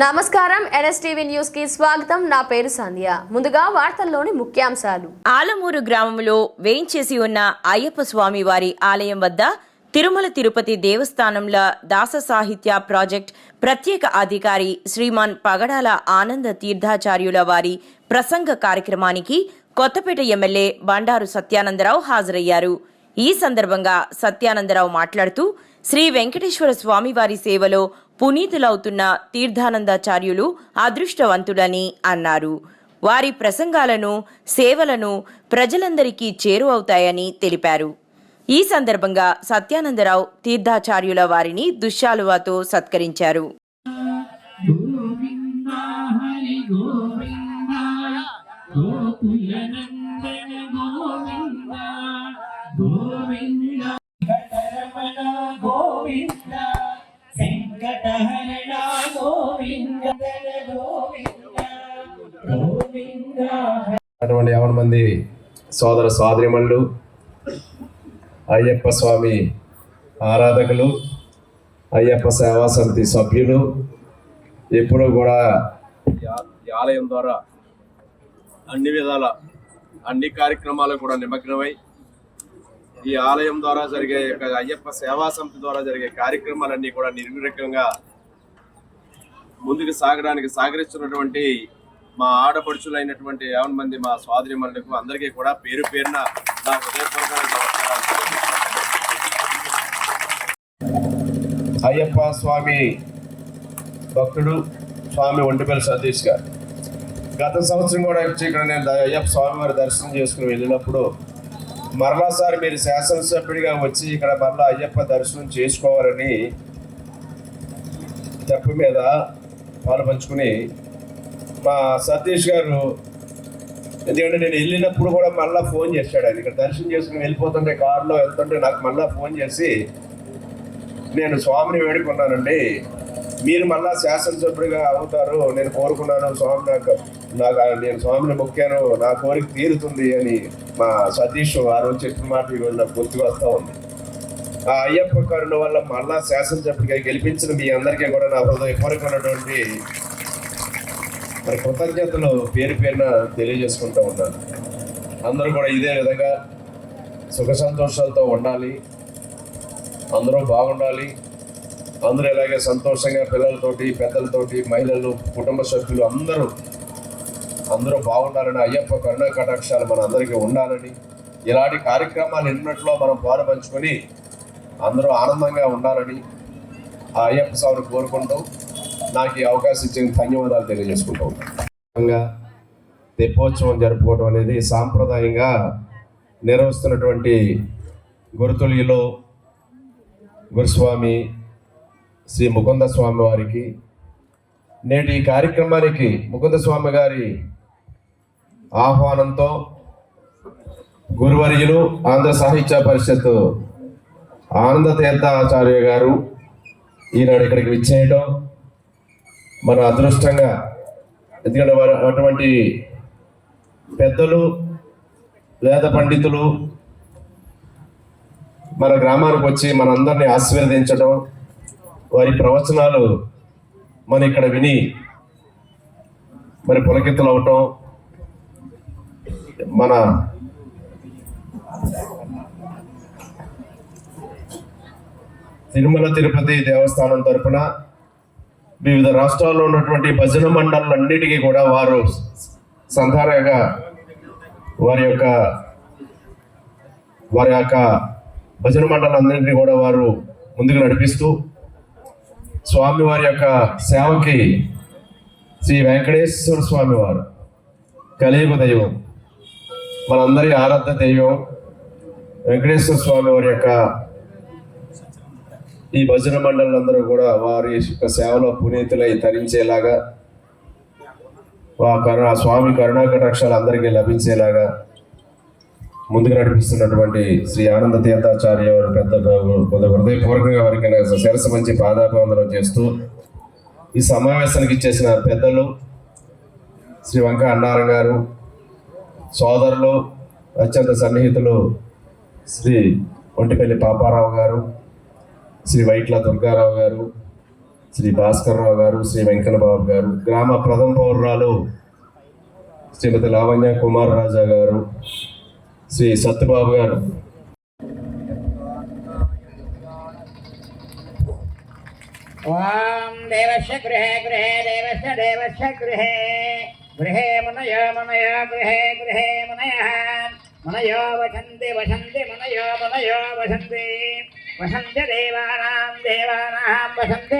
నమస్కారం ఎన్ఎస్టీవీ న్యూస్కి స్వాగతం. నా పేరు సంధ్య. ముందుగా వార్తల్లోని ముఖ్యాంశాలు. ఆలమూరు గ్రామంలో వేయించేసి ఉన్న అయ్యప్ప స్వామి వారి ఆలయం వద్ద తిరుమల తిరుపతి దేవస్థానంలో దాస సాహిత్య ప్రాజెక్ట్ ప్రత్యేక అధికారి శ్రీమాన్ పగడాల ఆనంద తీర్థాచార్యుల వారి ప్రసంగ కార్యక్రమానికి కొత్తపేట ఎమ్మెల్యే బండారు సత్యానందరావు హాజరయ్యారు. ఈ సందర్భంగా సత్యానందరావు మాట్లాడుతూ శ్రీ వెంకటేశ్వర స్వామివారి సేవలో పునీతులవుతున్న తీర్థానందాచార్యులు అదృష్టవంతుడని అన్నారు. వారి ప్రసంగాలను సేవలను ప్రజలందరికీ చేరువవుతాయని తెలిపారు. ఈ సందర్భంగా సత్యానందరావు తీర్థాచార్యుల వారిని దుశ్శాలువాతో సత్కరించారు. గోవింద వెంకటహరణ గోవింద గోవింద గోవింద అటువంటి యావన మంది సోదర సోదరిమణులు అయ్యప్ప స్వామి ఆరాధకులు అయ్యప్ప సేవా సమితి సభ్యులు ఎప్పుడూ కూడా ఈ ఆలయం ద్వారా అన్ని విధాల అన్ని కార్యక్రమాలు కూడా నిమగ్నమై ఈ ఆలయం ద్వారా జరిగే అయ్యప్ప సేవా సమితి ద్వారా జరిగే కార్యక్రమాలన్నీ కూడా నిర్విఘ్నంగా ముందుకు సాగడానికి సహకరిస్తున్నటువంటి మా ఆడపడుచులైనటువంటి యావన్ మంది మా సోదరిమణులకు అందరికీ కూడా పేరు పేరున నా హృదయపూర్వక అయ్యప్ప స్వామి భక్తుడు స్వామి ఒంటిపల్లి సతీష్ గారు. గత సంవత్సరం కూడా వచ్చి ఇక్కడ నేను అయ్యప్ప స్వామి వారి దర్శనం చేసుకుని వెళ్ళినప్పుడు మరలాసారి మీరు శాసనసభ్యుడిగా వచ్చి ఇక్కడ మరలా అయ్యప్ప దర్శనం చేసుకోవాలని తెప్ప మీద పాలు పంచుకుని మా సతీష్ గారు ఎందుకంటే నేను వెళ్ళినప్పుడు కూడా మళ్ళీ ఫోన్ చేశాడు ఆయన. ఇక్కడ దర్శనం చేసుకుని వెళ్ళిపోతుంటే కారులో వెళ్తుంటే నాకు మళ్ళీ ఫోన్ చేసి నేను స్వామిని వేడుకున్నానండి. మీరు మళ్ళా శాసనసభ్యుడిగా అవుతారు. నేను కోరుకున్నాను స్వామి నాకు నాకు నేను స్వామిని మొక్కాను. నా కోరిక తీరుతుంది అని మా సతీష్ ఆ రోజు చెప్పిన మాట ఈరోజు నాకు గుర్తుకు వస్తూ ఉంది. ఆ అయ్యప్ప కరుణ వల్ల మళ్ళా శాసనసభ్యుడిగా గెలిపించిన మీ అందరికీ కూడా నా హృదయపూర్వకమైనటువంటి మరి కృతజ్ఞతలు పేరు పేరున తెలియజేసుకుంటూ ఉన్నాను. అందరూ కూడా ఇదే విధంగా సుఖ సంతోషాలతో ఉండాలి. అందరూ బాగుండాలి. అందరూ ఇలాగే సంతోషంగా పిల్లలతోటి పెద్దలతోటి మహిళలు కుటుంబ సభ్యులు అందరూ అందరూ బాగుండాలని అయ్యప్ప కరుణా కటాక్షాలు మన అందరికీ ఉండాలని ఇలాంటి కార్యక్రమాలు ఎన్నట్లో మనం పాలు పంచుకొని అందరూ ఆనందంగా ఉండాలని ఆ అయ్యప్ప స్వామిని కోరుకుంటూ నాకు ఈ అవకాశం ఇచ్చిన ధన్యవాదాలు తెలియజేసుకుంటూ ఉంటాను తెప్పోత్సవం జరుపుకోవడం అనేది సాంప్రదాయంగా నిర్వహిస్తున్నటువంటి గురుతులిలో గురుస్వామి శ్రీ ముకుంద స్వామి వారికి నేటి ఈ కార్యక్రమానికి ముకుంద స్వామి గారి ఆహ్వానంతో గురువర్యులు ఆంధ్ర సాహిత్య పరిషత్ ఆనంద తీర్థాచార్య గారు ఈనాడు ఇక్కడికి విచ్చేయడం మన అదృష్టంగా. ఎందుకంటే వారు అటువంటి పెద్దలు వేద పండితులు మన గ్రామానికి వచ్చి మనందరినీ ఆశీర్వదించడం వారి ప్రవచనాలు మన ఇక్కడ విని మరి పులకితులు అవటం మన తిరుమల తిరుపతి దేవస్థానం తరపున వివిధ రాష్ట్రాల్లో ఉన్నటువంటి భజన మండలన్నిటికీ కూడా వారు సంధారగా వారి యొక్క వారి యొక్క భజన మండలందరినీ కూడా వారు ముందుకు నడిపిస్తూ స్వామి వారి యొక్క సేవకి శ్రీ వెంకటేశ్వర స్వామివారు కలియుగ దైవం మనందరి ఆరాధ దైవం వెంకటేశ్వర స్వామి వారి యొక్క ఈ భజన మండలందరూ కూడా వారి యొక్క సేవలో పునీతులై తరించేలాగా ఆ కరుణ స్వామి కరుణాకటాక్షాలు అందరికీ లభించేలాగా ముందుకు నడిపిస్తున్నటువంటి శ్రీ ఆనంద తీర్థాచార్య పెద్ద హృదయపూర్వకంగా వారికి నా మంచి పాదాభివందనం చేస్తూ ఈ సమావేశానికి ఇచ్చేసిన పెద్దలు శ్రీ వంక అన్నారం గారు సోదరులు అత్యంత సన్నిహితులు శ్రీ ఒంటిపల్లి పాపారావు గారు శ్రీ వైట్ల దుర్గారావు గారు శ్రీ భాస్కర్రావు గారు శ్రీ వెంకటబాబు గారు గ్రామ ప్రథమ పౌరురాలు శ్రీమతి లావణ్య కుమార్ రాజా గారు శ్రీ సత్యబాబు గారు. ఓం దేవశ గృహే గృహే దేవశ దేవశ గృహే. గృహే మునయ మునయ గృహే గృహే మునయ. మునయో వసంతి వసంతి మునయో మునయో వసంతి. వసంతి దేవానాం దేవానాం వసంతి